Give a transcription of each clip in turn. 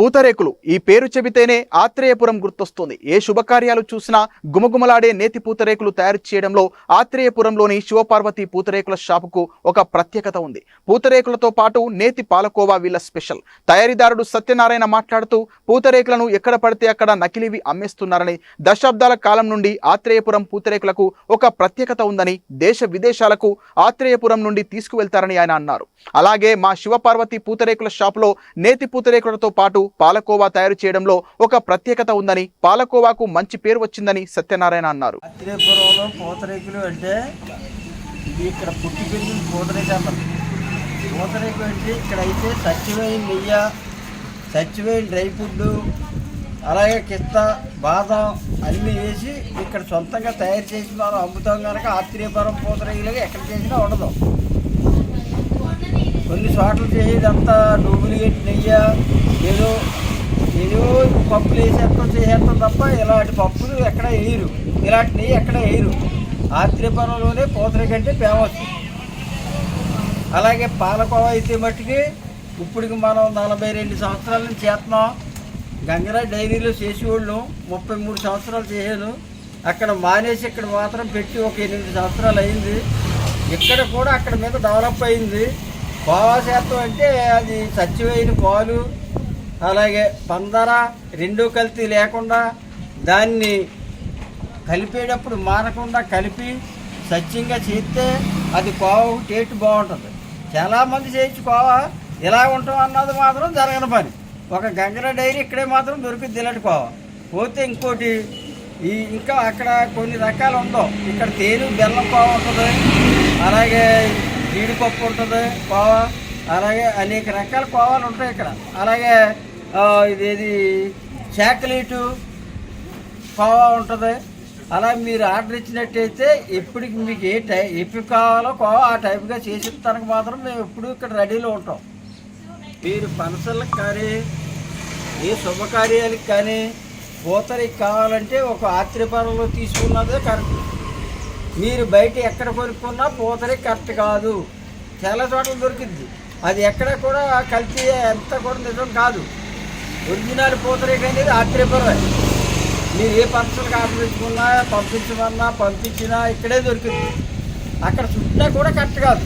పూతరేకులు. ఈ పేరు చెబితేనే ఆత్రేయపురం గుర్తొస్తుంది. ఏ శుభకార్యాలు చూసినా గుమగుమలాడే నేతి పూతరేకులు తయారు చేయడంలో ఆత్రేయపురంలోని శివపార్వతి పూతరేకుల షాపుకు ఒక ప్రత్యేకత ఉంది. పూతరేకులతో పాటు నేతి పాలకోవా వీళ్ళ స్పెషల్. తయారీదారుడు సత్యనారాయణ మాట్లాడుతూ పూతరేకులను ఎక్కడ పడితే అక్కడ నకిలీవి అమ్మేస్తున్నారని దశాబ్దాల కాలం నుండి ఆత్రేయపురం పూతరేకులకు ఒక ప్రత్యేకత ఉందని దేశ విదేశాలకు ఆత్రేయపురం నుండి తీసుకువెళ్తారని ఆయన అన్నారు. అలాగే మా శివపార్వతి పూతరేకుల షాపులో నేతి పూతరేకులతో పాటు పాలకోవా తయారు చేయడంలో ఒక ప్రత్యేకత ఉందని పాలకోవాకు మంచి పేరు వచ్చిందని సత్యనారాయణ అన్నారు. అత్రేపురంలో పూతరేకులు అంటే ఇక్కడ పుట్టి పెరిగిన పూతరేకు అంటారు పూతరేకు అంటే ఇక్కడ అయితే సచ్చివైన నెయ్యి సచ్చివైన డ్రై ఫుడ్ అలాగే కిస్తా బాదం అన్నీ వేసి ఇక్కడ సొంతంగా తయారు చేసి మనం అమ్ముతాం కనుక ఆత్రేయపురం పూతరేకులుగా ఎక్కడ చేసినా ఉండదు. కొన్ని చోట్ల చేసేదంతా డూప్లికేట్ నెయ్యి ఏదో ఏదో పప్పులు వేసేస్తాం చేసేస్తాం తప్ప ఇలాంటి పప్పులు ఎక్కడ వేయరు. ఇలాంటి నెయ్యి ఎక్కడ వేయరు. ఆత్రేయపురంలోనే పూతరేక కంటే ఫేమస్ అలాగే పాలకోవ అయితే మట్టుకి ఇప్పటికి మనం నలభై రెండు సంవత్సరాల నుంచి చేస్తున్నాం. గంగరా డైరీలో చేసేవాళ్ళు ముప్పై మూడు సంవత్సరాలు చేశాను అక్కడ మానేసి ఇక్కడ మాత్రం పెట్టి ఒక ఎనిమిది సంవత్సరాలు అయింది. ఇక్కడ కూడా అక్కడ మీద డెవలప్ అయింది. కోవా శాతం అంటే అది సచ్చివైన పాలు అలాగే పందర రెండు కల్తీ లేకుండా దాన్ని కలిపేటప్పుడు మానకుండా కలిపి సత్యంగా చేస్తే అది కోవ టేస్ట్ బాగుంటుంది. చాలామంది చేయించి కోవ ఇలా ఉంటాం అన్నది మాత్రం జరగని పని. ఒక గంగర డైరీ ఇక్కడే మాత్రం దొరికింది ఇలాంటి కోవ. పోతే ఇంకోటి ఈ ఇంకా అక్కడ కొన్ని రకాలు ఉండవు. ఇక్కడ తేను బెల్లం కోవ ఉంటుంది. అలాగే జీడిపప్పు ఉంటుంది కోవ అలాగే అనేక రకాల కోవాలు ఉంటాయి ఇక్కడ. అలాగే ఇదేది చాక్లెటు కోవా ఉంటుంది. అలా మీరు ఆర్డర్ ఇచ్చినట్టయితే ఎప్పటికి మీకు ఏ టై ఎప్పుడు కావాలో కోవా ఆ టైప్గా చేసిన తనకు మాత్రం మేము ఎప్పుడు ఇక్కడ రెడీలో ఉంటాం. మీరు పనసలకు కానీ ఏ శుభకార్యాలకు కానీ పూతరికి కావాలంటే ఒక ఆత్రిపరంలో తీసుకున్నదే కరెక్ట్. మీరు బయట ఎక్కడ కొనుక్కున్నా పూతరే కరెక్ట్ కాదు. చాలా చోట్ల దొరికింది. అది ఎక్కడ కూడా కల్తీ ఎంత కూడా నిజం కాదు. ఒరిజినల్ పూతరేక్ అనేది ఆత్రేయపురమే మీరు ఏ పర్సన్కి ఆర్డర్ పంపించమన్నా పంపించినా ఇక్కడే దొరికింది. అక్కడ చుట్టా కూడా కరెక్ట్ కాదు.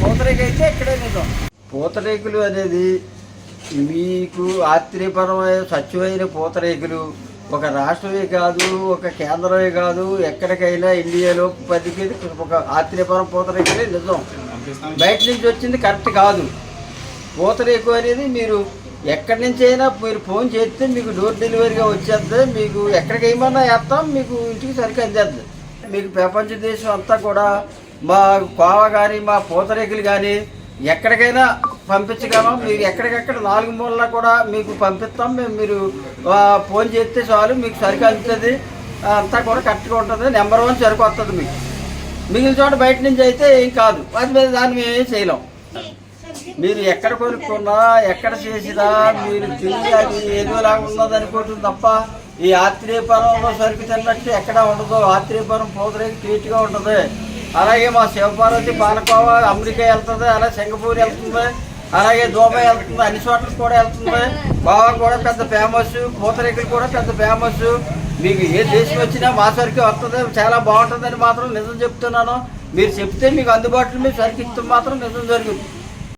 పూతరేక అయితే ఇక్కడే నిజం. పూతరేకులు అనేది మీకు ఆశ్చర్యపరమైన స్వచ్ఛమైన పూతరేకులు. ఒక రాష్ట్రమే కాదు ఒక కేంద్రమే కాదు ఎక్కడికైనా ఇండియాలో పదికి ఒక ఆత్రేయపురం పూతరేకులే నిజం. బయట నుంచి వచ్చింది కరెక్ట్ కాదు. పూతరేకు అనేది మీరు ఎక్కడి నుంచి అయినా మీరు ఫోన్ చేస్తే మీకు డోర్ డెలివరీగా వచ్చేస్తుంది మీకు ఎక్కడికి ఏమన్నా వేస్తాం మీకు ఇంటికి సరిగ్గా అందేస్తుంది. మీకు ప్రపంచ దేశం అంతా కూడా మా కోవ కానీ మా పూతరేకులు కానీ ఎక్కడికైనా పంపించగలం మీరు ఎక్కడికెక్కడ నాలుగు మూలలా కూడా మీకు పంపిస్తాం. మేము మీరు ఫోన్ చేస్తే చాలు మీకు సరుకు అందుతుంది. అంతా కూడా కరెక్ట్గా ఉంటుంది. నెంబర్ వన్ సరుకు వస్తుంది మీకు. మిగిలిన చోట బయట నుంచి అయితే ఏం కాదు. అది మీద దాన్ని మేము ఏం చేయలేం. మీరు ఎక్కడ కొనుక్కున్నా ఎక్కడ చేసినా మీరు తిరిగి ఏదో ఏదోలాగా ఉన్నది అనుకుంటుంది తప్ప ఈ ఆత్రేయపురంలో సరుకు తిన్నట్టు ఎక్కడ ఉండదు. ఆత్రేయపురం పోదరేకి ట్రీట్గా ఉంటుంది. అలాగే మా శివపార్వతి పాలకోవ అమెరికా వెళ్తుంది అలాగే సింగపూర్ వెళ్తుంది. అలాగే దుబాయ్ వెళ్తుంది అన్ని చోట్లకి కూడా వెళ్తుంది. గోవా కూడా పెద్ద ఫేమస్ పూతరేకులు కూడా పెద్ద ఫేమస్ మీకు ఏ దేశం వచ్చినా మా సరికి వస్తుంది చాలా బాగుంటుందని మాత్రం నిజం చెప్తున్నాను. మీరు చెప్తే మీకు అందుబాటులో మీరు సరికి ఇస్తే మాత్రం నిజం జరుగుతుంది.